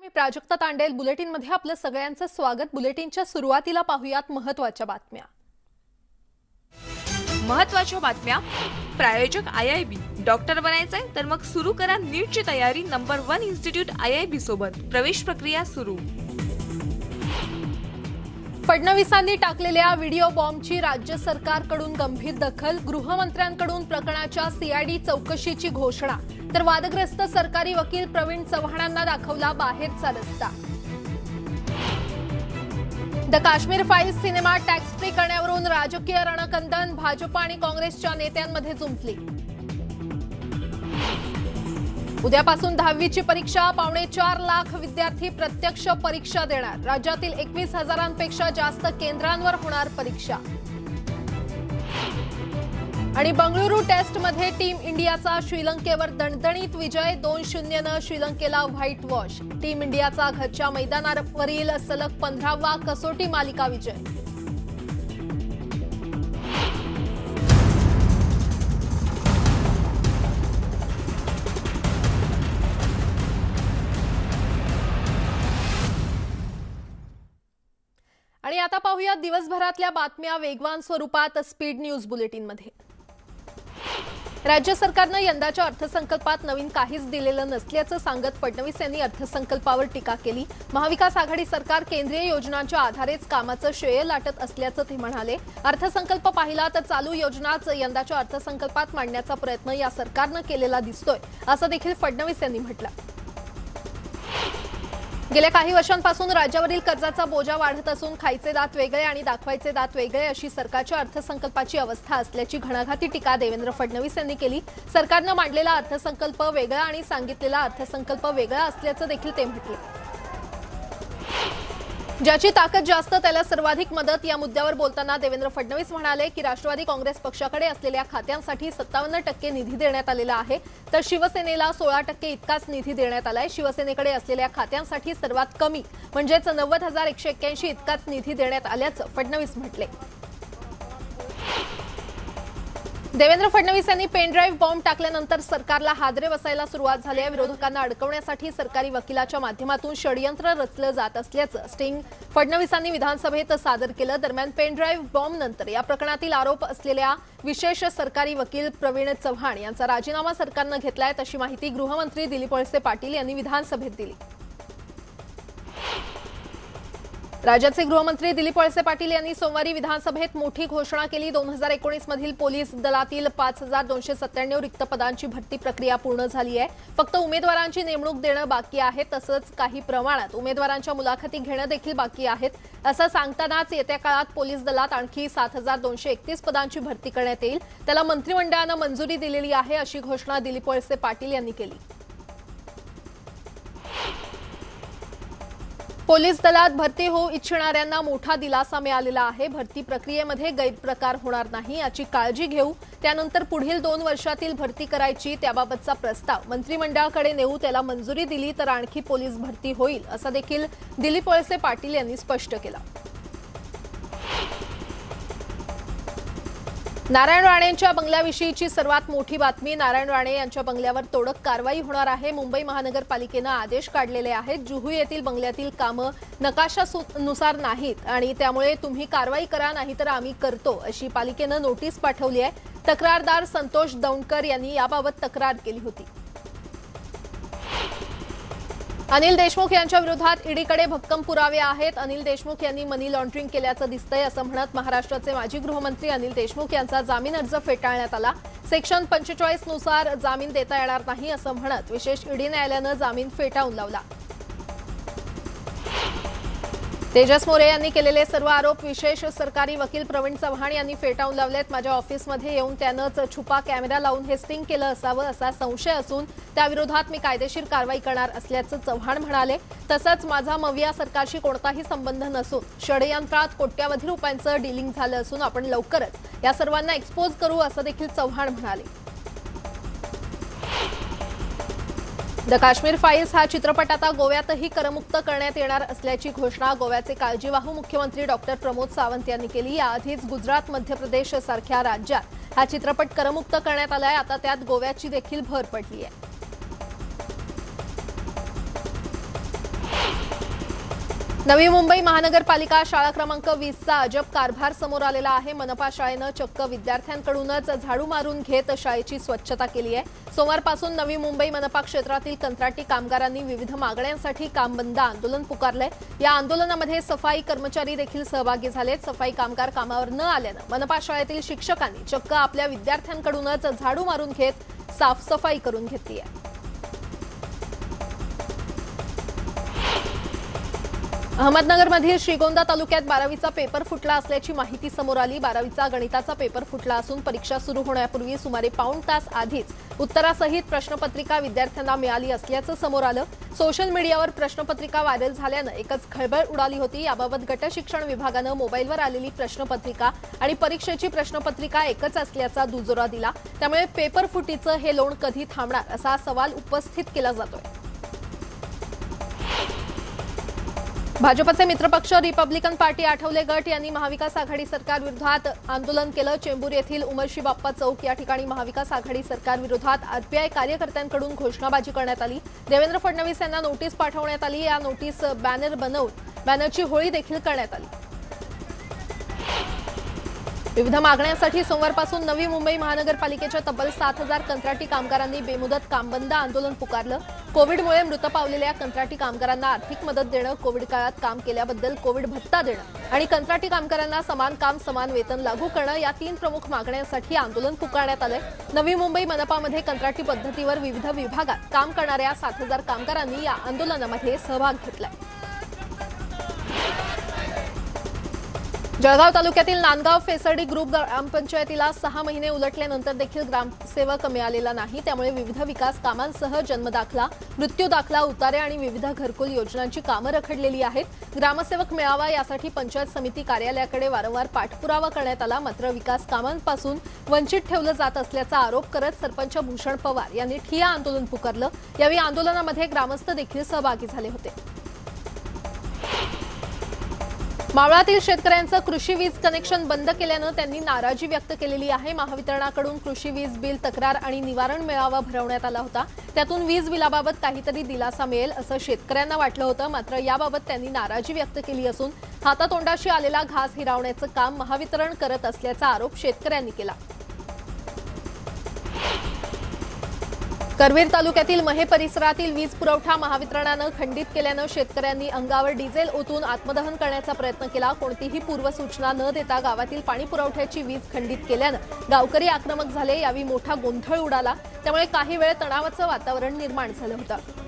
मी प्राजक्ता तांडेल बुलेटिनमध्ये आपलं सगळ्यांचं स्वागत. बुलेटिनच्या सुरुवातीला पाहूयात महत्त्वाच्या बातम्या. महत्त्वाच्या बातम्या. प्रायोजक आय आय बी. डॉक्टर बनायचंय तर मग सुरू करा नीटची तयारी. Number one institute I I B सोबत. प्रवेश प्रक्रिया सुरू. फडणवीसांनी टाकलेल्या व्हिडिओ बॉम्बची राज्य सरकारकडून गंभीर दखल गृहमंत्र्यांकडून प्रकरणाच्या सीआयडी चौकशीची घोषणा. तर वादग्रस्त सरकारी वकील प्रवीण चव्हाणांना दाखवला बाहेरचा रस्ता. The Kashmir files cinema tax free करण्यावरून राजकीय रणकंदन भाजप आणि काँग्रेसच्या नेत्यांमध्ये जुंपली. उद्यापासून दहावीची परीक्षा पावणे चार लाख विद्यार्थी प्रत्यक्ष परीक्षा देणार. राज्यातील एकवीस हजारांपेक्षा जास्त केंद्रांवर होणार परीक्षा. आणि बंगळुरू टेस्टमध्ये टीम इंडियाचा श्रीलंकेवर दणदणीत विजय दोन शून्यनं श्रीलंकेला व्हाईट वॉश. टीम इंडियाचा घरच्या मैदानावरील सलग पंधरावा कसोटी मालिका विजय. आणि आता पाहूया दिवसभरातल्या बातम्या वेगवान स्वरूपात स्पीड न्यूज बुलेटिनमध्ये. राज्य सरकारनं यंदाच्या अर्थसंकल्पात नवीन काहीच दिलेलं नसल्याचं सांगत फडणवीस यांनी अर्थसंकल्पावर टीका केली. महाविकास आघाडी सरकार केंद्रीय योजनांच्या आधारेच कामाचं श्रेय लाटत असल्याचं ते म्हणाले. अर्थसंकल्प पाहिला तर चालू योजनाच यंदाच्या अर्थसंकल्पात मांडण्याचा प्रयत्न या सरकारनं केलेला दिसतोय असं देखील फडणवीस यांनी म्हटलं. गेल्या काही वर्षांपासून राज्यावरील कर्जाचा बोजा वाढत असून खायचे दात वेगळे आणि दाखवायचे दात वेगळे अशी सरकारच्या अर्थसंकल्पाची अवस्था असल्याची घणाघाती टीका देवेंद्र फडणवीस यांनी केली. सरकारनं मांडलेला अर्थसंकल्प वेगळा आणि सांगितलेला अर्थसंकल्प वेगळा असल्याचं देखील ते म्हटले. ज्याची ताकद जास्त त्याला सर्वाधिक मदत या मुद्द्यावर बोलताना देवेंद्र फडणवीस म्हणाले की राष्ट्रवादी काँग्रेस पक्षाकडे असलेल्या खात्यांसाठी सत्तावन्न टक्के निधी देण्यात आलेला आहे. तर शिवसेनेला सोळा टक्के इतकाच निधी देण्यात आलाय. शिवसेनेकडे असलेल्या खात्यांसाठी सर्वात कमी म्हणजेच नव्वद हजार एकशे एक्क्याऐंशी इतकाच निधी देण्यात आल्याचं फडणवीस म्हटले. देवेंद्र फडणवीस यांनी पेनड्राईव्ह बॉम्ब टाकल्यानंतर सरकारला हादरे बसायला सुरुवात झाली आहे. विरोधकांना अडकवण्यासाठी सरकारी वकिलाच्या माध्यमातून षडयंत्र रचलं जात असल्याचं स्टिंग फडणवीसांनी विधानसभेत सादर केलं. दरम्यान पेनड्राईव्ह बॉम्ब नंतर या प्रकरणातील आरोप असलेल्या विशेष सरकारी वकील प्रवीण चव्हाण यांचा राजीनामा सरकारनं घेतलाय. तशी माहिती गृहमंत्री दिलीप वळसे पाटील यांनी विधानसभेत दिली. राज्याचे गृहमंत्री दिलीप वळसे पाटील यांनी सोमवारी विधानसभेत मोठी घोषणा केली. दोन हजार एकोणीस मधील पोलीस दलातील पाच हजार दोनशे सत्त्याण्णव रिक्त पदांची भरती प्रक्रिया पूर्ण झाली आहे. फक्त उमेदवारांची नेमणूक देणं बाकी आहे तसंच काही प्रमाणात उमेदवारांच्या मुलाखती घेणं देखील बाकी आहेत. असं सांगतानाच येत्या काळात पोलीस दलात आणखी सात हजार दोनशे एकतीस पदांची भरती करण्यात येईल. त्याला मंत्रिमंडळानं मंजुरी दिलेली आहे अशी घोषणा दिलीप वळसे पाटील यांनी केली. पोलीस दलात भरती होऊ इच्छिणाऱ्यांना मोठा दिलासा मिळालेला आहे. भरती प्रक्रियेमध्ये गैरप्रकार होणार नाही याची काळजी घेऊ. त्यानंतर पुढील दोन वर्षातील भरती करायची त्याबाबतचा प्रस्ताव. मंत्रिमंडळाकडे नेऊ त्याला मंजुरी दिली तर आणखी पोलीस भरती होईल असं देखील दिलीप वळसे पाटील यांनी स्पष्ट केलं. नारायण राणेंच्या बंगल्याविषयीची सर्वात मोठी बातमी नारायण राणे यांच्या बंगल्यावर तोडक कारवाई होणार आहे. मुंबई महानगरपालिकेनं आदेश काढलेले आहेत. जुहू येथील बंगल्यातील कामं नकाशानुसार नाहीत आणि त्यामुळे तुम्ही कारवाई करा नाहीतर आम्ही करतो अशी पालिकेनं नोटीस पाठवली आहे. तक्रारदार संतोष दौंडकर यांनी याबाबत तक्रार केली होती. अनिल देशमुख यांच्या विरोधात ईडीकडे भक्कम पुरावे आहेत. अनिल देशमुख यांनी मनी लॉन्ड्रिंग केल्याचं दिसतंय असं म्हणत महाराष्ट्राचे माजी गृहमंत्री अनिल देशमुख यांचा जामीन अर्ज फेटाळण्यात आला. सेक्शन पंचेचाळीसनुसार जामीन देता येणार नाही असं म्हणत विशेष ईडी न्यायालयानं जामीन फेटाळून लावला. तेजस मोरे यांनी केलेले सर्व आरोप विशेष सरकारी वकील प्रवीण चव्हाण यांनी फेटाळून लावलेत. माझ्या ऑफिसमध्ये येऊन त्यानंच छुपा कॅमेरा लावून हे स्टिंग केलं असावं असा संशय असून त्याविरोधात मी कायदेशीर कारवाई करणार असल्याचं चव्हाण म्हणाले. तसंच माझा मविया सरकारशी कोणताही संबंध नसून षडयंत्रात कोट्यावधी रुपयांचं डिलिंग झालं असून आपण लवकरच या सर्वांना एक्सपोज करू असं देखील चव्हाण म्हणाले. द काश्मीर फाईल्स हा चित्रपट आता गोव्यातही करमुक्त करण्यात येणार असल्याची घोषणा गोव्याचे काळजीवाहू मुख्यमंत्री डॉक्टर प्रमोद सावंत यांनी केली. याआधीच गुजरात मध्य प्रदेश सारख्या राज्यात हा चित्रपट करमुक्त करण्यात आलाय. आता त्यात गोव्याची देखील भर पडली आहे नवी मुंबई महानगरपालिका शाळा क्रमांक वीसचा अजब कारभार समोर आलेला आहे. मनपा शाळेनं चक्क विद्यार्थ्यांकडूनच झाडू मारून घेत शाळेची स्वच्छता केली आहे. सोमवारपासून नवी मुंबई मनपा क्षेत्रातील कंत्राटी कामगारांनी विविध मागण्यांसाठी काम बंद आंदोलन पुकारलंय. या आंदोलनामध्ये सफाई कर्मचारी देखील सहभागी झालेत. सफाई कामगार कामावर न आल्यानं मनपा शाळेतील शिक्षकांनी चक्क आपल्या विद्यार्थ्यांकडूनच झाडू मारून घेत साफसफाई करून घेतली आहे अहमदनगरमधील श्रीगोंदा तालुक्यात बारावीचा पेपर फुटला असल्याची माहिती समोर आली. बारावीचा गणिताचा पेपर फुटला असून परीक्षा सुरू होण्यापूर्वी सुमारे पाऊण तास आधीच उत्तरासहित प्रश्नपत्रिका विद्यार्थ्यांना मिळाली असल्याचं समोर आलं. सोशल मीडियावर प्रश्नपत्रिका व्हायरल झाल्यानं एकच खळबळ उडाली होती. याबाबत गट शिक्षण विभागानं मोबाईलवर आलेली प्रश्नपत्रिका आणि परीक्षेची प्रश्नपत्रिका एकच असल्याचा दुजोरा दिला. त्यामुळे पेपर फुटीचं हे लोण कधी थांबणार असा सवाल उपस्थित केला जातोय. भाजपचे मित्रपक्ष रिपब्लिकन पार्टी आठवले गट यांनी महाविकास आघाडी सरकार विरोधात आंदोलन केलं. चेंबूर येथील उमरशी बाप्पा चौक या ठिकाणी महाविकास आघाडी सरकार विरोधात आरपीआय कार्यकर्त्यांकडून घोषणाबाजी करण्यात आली. देवेंद्र फडणवीस यांना नोटीस पाठवण्यात आली. या नोटीस बॅनर बनवून बॅनरची होळी देखील करण्यात आली. विविध मागण्यांसाठी सोमवारपासून नवी मुंबई महानगरपालिकेच्या तब्बल सात हजार कंत्राटी कामगारांनी बेमुदत कामबंद आंदोलन पुकारलं. कोविडमुळे मृत पावलेल्या कंत्राटी कामगारांना आर्थिक मदत देणं कोविड काळात काम केल्याबद्दल कोविड भत्ता देणं आणि कंत्राटी कामगारांना समान काम समान वेतन लागू करणं या तीन प्रमुख मागण्यांसाठी आंदोलन पुकारण्यात आलंय. नवी मुंबई मनपामध्ये कंत्राटी पद्धतीवर विविध विभागात काम करणाऱ्या सात हजार कामगारांनी या आंदोलनामध्ये सहभाग घेतलाय. जळगाव तालुक्यातील नांदगाव फेसर्डी ग्रुप ग्रामपंचायतीला सहा महिने उलटल्यानंतर देखील ग्रामसेवक मिळालेला नाही. त्यामुळे विविध विकास कामांसह जन्मदाखला मृत्यू दाखला उतारे आणि विविध घरकुल योजनांची कामं रखडलेली आहेत. ग्रामसेवक मिळावा यासाठी पंचायत समिती कार्यालयाकडे वारंवार पाठपुरावा करण्यात आला. मात्र विकास कामांपासून वंचित ठेवलं जात असल्याचा आरोप करत सरपंच भूषण पवार यांनी ठिया आंदोलन पुकारलं. यावेळी आंदोलनामध्ये ग्रामस्थ देखील सहभागी झाले होते. मावळातील शेतकऱ्यांचं कृषी वीज कनेक्शन बंद केल्यानं त्यांनी नाराजी व्यक्त केलेली आहे. महावितरणाकडून कृषी वीज बिल तक्रार आणि निवारण मेळावा भरवण्यात आला होता. त्यातून वीज बिलाबाबत काहीतरी दिलासा मिळेल असं शेतकऱ्यांना वाटलं होतं. मात्र याबाबत त्यांनी नाराजी व्यक्त केली असून हातातोंडाशी आलेला घास हिरावण्याचं काम महावितरण करत असल्याचा आरोप शेतकऱ्यांनी केला. करवीर तालुक्यातील महे परिसरातील वीज पुरवठा महावितरणानं खंडित केल्यानं शेतकऱ्यांनी अंगावर डिझेल ओतून आत्मदहन करण्याचा प्रयत्न केला. कोणतीही पूर्वसूचना न देता गावातील पाणी पुरवठ्याची वीज खंडित केल्यानं गावकरी आक्रमक झाले. यावेळी मोठा गोंधळ उडाला. त्यामुळे काही वेळ तणावाचं वातावरण निर्माण झालं होतं.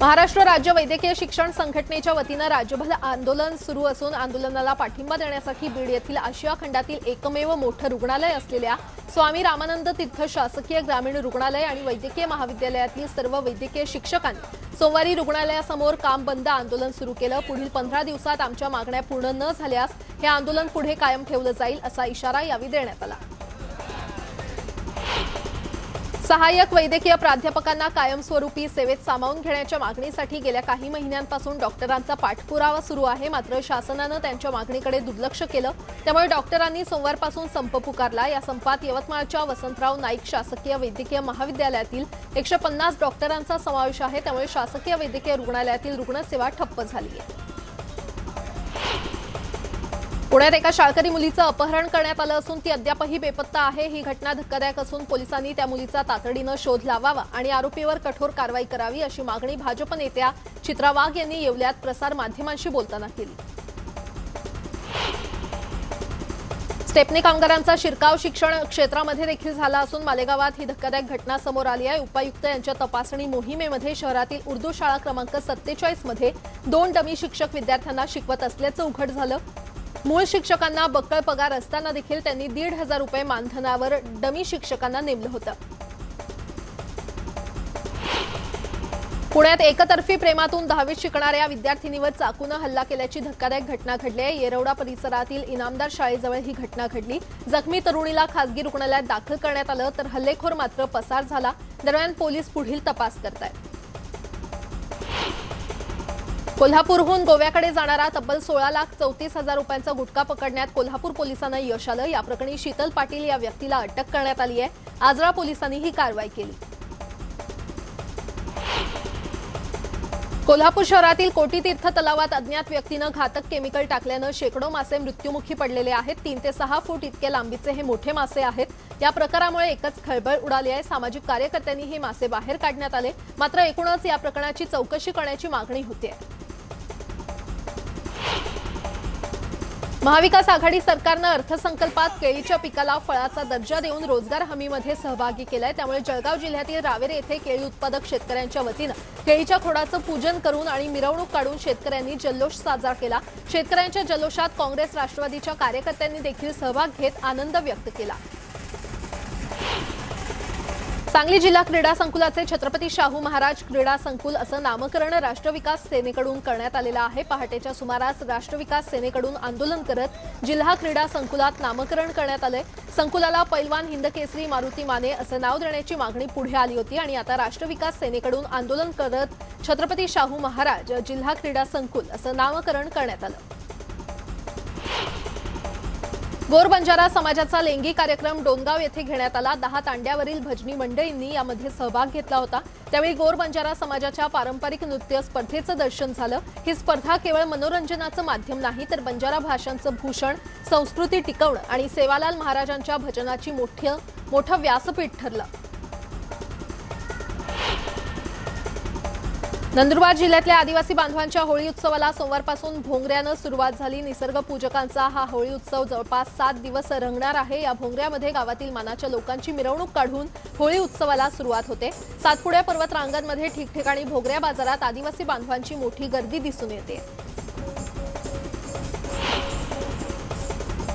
महाराष्ट्र राज्य वैद्यकीय शिक्षण संघटनेच्या वतीनं राज्यभर आंदोलन सुरू असून आंदोलनाला पाठिंबा देण्यासाठी बीड येथील आशिया खंडातील एकमेव मोठं रुग्णालय असलेल्या स्वामी रामानंद तीर्थ शासकीय ग्रामीण रुग्णालय आणि वैद्यकीय महाविद्यालयातील सर्व वैद्यकीय शिक्षकांनी सोमवारी रुग्णालयासमोर काम बंद आंदोलन सुरू केलं. पुढील पंधरा दिवसात आमच्या मागण्या पूर्ण न झाल्यास हे आंदोलन पुढे कायम ठेवलं जाईल असा इशारा यावेळी देण्यात आला. सहाय्यक वैद्यकीय प्राध्यापकांना कायमस्वरूपी सेवेत सामावून घेण्याच्या मागणीसाठी गेल्या काही महिन्यांपासून डॉक्टरांचा पाठपुरावा सुरू आहे. मात्र शासनानं त्यांच्या मागणीकडे दुर्लक्ष केलं. त्यामुळे डॉक्टरांनी सोमवारपासून संप पुकारला. या संपात यवतमाळच्या वसंतराव नाईक शासकीय वैद्यकीय महाविद्यालयातील एकशे पन्नास डॉक्टरांचा समावेश आहे. त्यामुळे शासकीय वैद्यकीय रुग्णालयातील रुग्णसेवा ठप्प झाली आहे. पुण्यात एका शाळकरी मुलीचं अपहरण करण्यात आलं असून ती अद्यापही बेपत्ता आहे. ही घटना धक्कादायक असून पोलिसांनी त्या मुलीचा तातडीनं शोध लावावा आणि आरोपीवर कठोर कारवाई करावी अशी मागणी भाजप नेत्या चित्रा वाघ यांनी येवल्यात प्रसार माध्यमांशी बोलताना केली. स्टेपनी कामगारांचा शिरकाव शिक्षण क्षेत्रामध्ये देखील झाला असून मालेगावात ही धक्कादायक घटना समोर आली आहे. उपायुक्त यांच्या तपासणी मोहिमेमध्ये शहरातील उर्दू शाळा क्रमांक सत्तेचाळीसमध्ये दोन डमी शिक्षक विद्यार्थ्यांना शिकवत असल्याचं उघड झालं. मूळ शिक्षकांना बक्कळ पगार असताना देखील त्यांनी दीड हजार रुपये मानधनावर डमी शिक्षकांना नेमलं होतं. पुण्यात एकतर्फी प्रेमातून दहावीत शिकणाऱ्या विद्यार्थिनीवर चाकूनं हल्ला केल्याची धक्कादायक घटना घडली आहे. येरवडा परिसरातील इनामदार शाळेजवळ ही घटना घडली. जखमी तरुणीला खासगी रुग्णालयात दाखल करण्यात आलं तर हल्लेखोर मात्र पसार झाला. दरम्यान पोलीस पुढील तपास करतायत. कोल्हापूरहून गोव्याकडे जाणारा तब्बल सोळा लाख चौतीस हजार रुपयांचा गुटखा पकडण्यात कोल्हापूर पोलिसांना यश आलं. या प्रकरणी शीतल पाटील या व्यक्तीला अटक करण्यात आली आहे. आजरा पोलिसांनी ही कारवाई केली. कोल्हापूर शहरातील कोटीतीर्थ तलावात अज्ञात व्यक्तीनं घातक केमिकल टाकल्यानं शेकडो मासे मृत्युमुखी पडलेले आहेत. तीन ते सहा फूट इतके लांबीचे हे मोठे मासे आहेत. या प्रकारामुळे एकच खळबळ उडाली आहे. सामाजिक कार्यकर्त्यांनी हे मासे बाहेर काढण्यात आले. मात्र एकूणच या प्रकरणाची चौकशी करण्याची मागणी होती आहे महाविकास आघाडी सरकारनं अर्थसंकल्पात केळीच्या पिकाला फळाचा दर्जा देऊन रोजगार हमीमध्ये सहभागी केलाय. त्यामुळे जळगाव जिल्ह्यातील रावेर येथे केळी उत्पादक शेतकऱ्यांच्या वतीनं केळीच्या खोडाचं पूजन करून आणि मिरवणूक काढून शेतकऱ्यांनी जल्लोष साजरा केला. शेतकऱ्यांच्या जल्लोषात काँग्रेस राष्ट्रवादीच्या कार्यकर्त्यांनी देखील सहभाग घेत आनंद व्यक्त केला. सांगली जिल्हा क्रीडा संकुलाचे छत्रपती शाहू महाराज क्रीडा संकुल असं नामकरण राष्ट्रविकास सेनेकडून करण्यात आलेलं आहे. पहाटेच्या सुमारास राष्ट्रविकास सेनेकडून आंदोलन करत जिल्हा क्रीडा संकुलात नामकरण करण्यात आलंय. संकुलाला पैलवान हिंदकेसरी मारुती माने असं नाव देण्याची मागणी पुढे आली होती आणि आता राष्ट्रविकास सेनेकडून आंदोलन करत छत्रपती शाहू महाराज जिल्हा क्रीडा संकुल असं नामकरण करण्यात आलं. गोर बंजारा समाजाचा लेंगी कार्यक्रम डोंगाव येथे घेण्यात आला. दहा तांड्यावरील भजनी मंडळींनी यामध्ये सहभाग घेतला होता. त्यावेळी गोर बंजारा समाजाच्या पारंपरिक नृत्य स्पर्धेचं दर्शन झालं. ही स्पर्धा केवळ मनोरंजनाचं माध्यम नाही तर बंजारा भाषांचं भूषण संस्कृती टिकवणं आणि सेवालाल महाराजांच्या भजनाची मोठं मोठं व्यासपीठ ठरलं. नंदुरबार जिल्ह्यातल्या आदिवासी बांधवांच्या होळी उत्सवाला सोमवारपासून भोंगऱ्यानं सुरुवात झाली. निसर्ग पूजकांचा हा होळी उत्सव जवळपास सात दिवस रंगणार आहे. या भोंगऱ्यामध्ये गावातील मानाच्या लोकांची मिरवणूक काढून होळी उत्सवाला सुरुवात होते. सातपुड्या पर्वत रांगांमध्ये ठिकठिकाणी भोगऱ्या बाजारात आदिवासी बांधवांची मोठी गर्दी दिसून येते.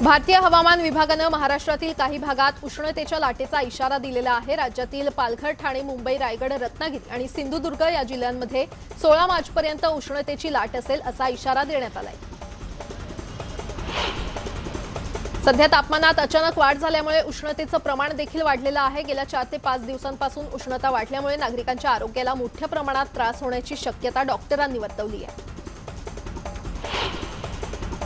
भारतीय हवामान विभागानं महाराष्ट्रातील काही भागात उष्णतेच्या लाटेचा इशारा दिलेला आहे. राज्यातील पालघर ठाणे मुंबई रायगड रत्नागिरी आणि सिंधुदुर्ग या जिल्ह्यांमध्ये सोळा मार्चपर्यंत उष्णतेची लाट असेल असा इशारा देण्यात आलाय. सध्या तापमानात अचानक वाढ झाल्यामुळे उष्णतेचं प्रमाण देखील वाढलेलं आहे. गेल्या चार ते पाच दिवसांपासून उष्णता वाढल्यामुळे नागरिकांच्या आरोग्याला मोठ्या प्रमाणात त्रास होण्याची शक्यता डॉक्टरांनी वर्तवली आहे.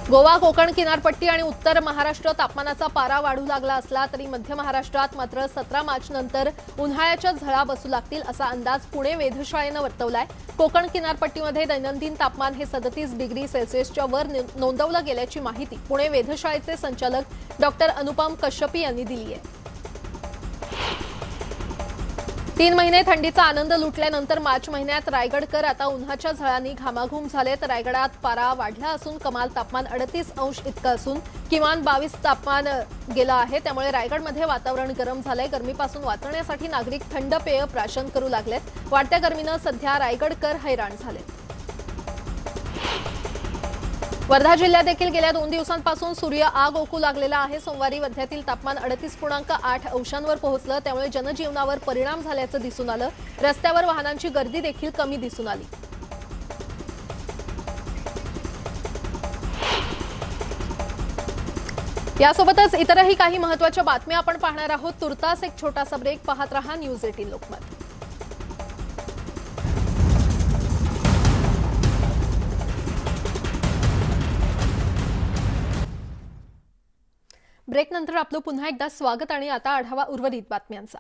गोवा कोकण किनारपट्टी आणि उत्तर महाराष्ट्र तापमानाचा पारा वाढू लागला असला तरी मध्य महाराष्ट्रात मात्र सतरा मार्च नंतर उन्हाळ्याच्या झळा बसू लागतील असा अंदाज पुणे वेधशाळेनं वर्तवलाय. कोकण किनारपट्टीमध्ये दैनंदिन तापमान हे सदतीस डिग्री सेल्सिअसच्या वर नोंदवलं गेल्याची माहिती पुणे वेधशाळेचे संचालक डॉक्टर अनुपम कश्यपी यांनी दिली आहे. तीन महिने थंडीचा आनंद लुटल्यानंतर मार्च महिन्यात रायगडकर आता उन्हाच्या झळांनी घामाघूम झालेत रायगडात पारा वाढला असून कमाल तापमान अडतीस अंश इतकं असून किमान बावीस तापमान गेलं आहे. त्यामुळे रायगडमध्ये वातावरण गरम झालंय. गरमीपासून वाचण्यासाठी नागरिक थंड पेय प्राशन करू लागलेत. वाढत्या गरमीनं सध्या रायगडकर हैराण झालेत. वर्धा जिल्ह्यात देखील गेल्या दोन दिवसांपासून सूर्य आग ओकू लागलेला आहे. सोमवारी वर्ध्यातील तापमान अडतीस पूर्णांक आठ अंशांवर पोहोचलं. त्यामुळे जनजीवनावर परिणाम झाल्याचं दिसून आलं. रस्त्यावर वाहनांची गर्दी देखील कमी दिसून आली. यासोबतच इतरही काही महत्त्वाच्या बातम्या आपण पाहणार आहोत. तुर्तास एक छोटासा ब्रेक पाहत रहा न्यूज एटीन लोकमत. ब्रेकनंतर आपलं पुन्हा एकदा स्वागत आणि आता आढावा उर्वरित बातम्यांचा.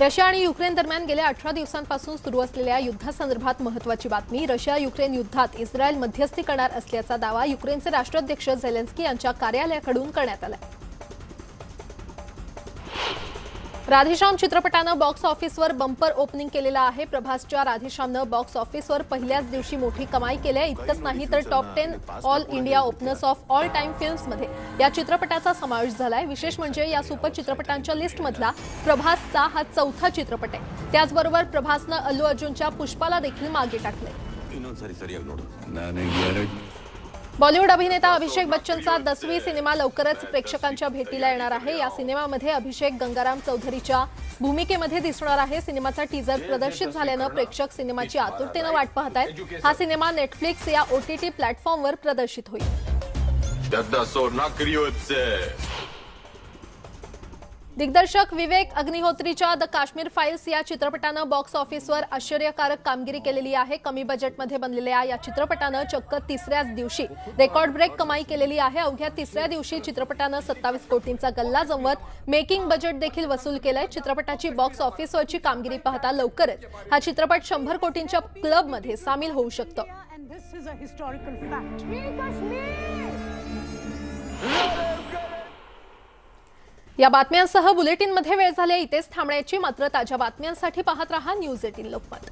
रशिया आणि युक्रेन दरम्यान गेल्या अठरा दिवसांपासून सुरू असलेल्या युद्धासंदर्भात महत्वाची बातमी रशिया युक्रेन युद्धात इस्रायल मध्यस्थी करणार असल्याचा दावा युक्रेनचे राष्ट्राध्यक्ष झेलेन्स्की यांच्या कार्यालयाकडून करण्यात आला राधेश्याम चित्रपटानं बॉक्स ऑफिसवर बंपर ओपनिंग केलेलं आहे. प्रभासच्या राधेश्यामनं बॉक्स ऑफिसवर पहिल्याच दिवशी मोठी कमाई केली आहे. इतकंच नाही तर top ten all India openers of all time फिल्म्समध्ये या चित्रपटाचा समावेश झालाय. विशेष म्हणजे या सुपर चित्रपटांच्या लिस्टमधला प्रभासचा हा चौथा चित्रपट आहे. त्याचबरोबर प्रभासनं अल्लू अर्जुनच्या पुष्पाला देखील मागे टाकले बॉलिवूड अभिनेता अभिषेक बच्चनचा दसवी सिनेमा लवकरच प्रेक्षकांच्या भेटीला येणार आहे. या सिनेमामध्ये अभिषेक गंगाराम चौधरीच्या भूमिकेमध्ये दिसणार आहे. सिनेमाचा टीजर प्रदर्शित झाल्यानं प्रेक्षक सिनेमाची आतुरतेनं वाट पाहत आहेत हा सिनेमा नेटफ्लिक्स या ओटीटी प्लॅटफॉर्मवर प्रदर्शित होईल. दिग्दर्शक विवेक अग्निहोत्रीच्या द काश्मीर फाईल्स या चित्रपटानं बॉक्स ऑफिसवर आश्चर्यकारक कामगिरी केलेली आहे. कमी बजेटमध्ये बनलेल्या या चित्रपटानं चक्क तिसऱ्याच दिवशी रेकॉर्ड ब्रेक कमाई केलेली आहे. अवघ्या तिसऱ्या दिवशी चित्रपटानं सत्तावीस कोटींचा गल्ला जमवत मेकिंग बजेट देखील वसूल केलंय. चित्रपटाची बॉक्स ऑफिसवरची कामगिरी पाहता लवकरच हा चित्रपट शंभर कोटींच्या क्लबमध्ये सामील होऊ शकतो. या बातम्यांसह बुलेटिनमध्ये वेळ झाली इथेच थांबण्याची मात्र ताज्या बातम्यांसाठी पाहत रहा न्यूज एटीन लोकमत.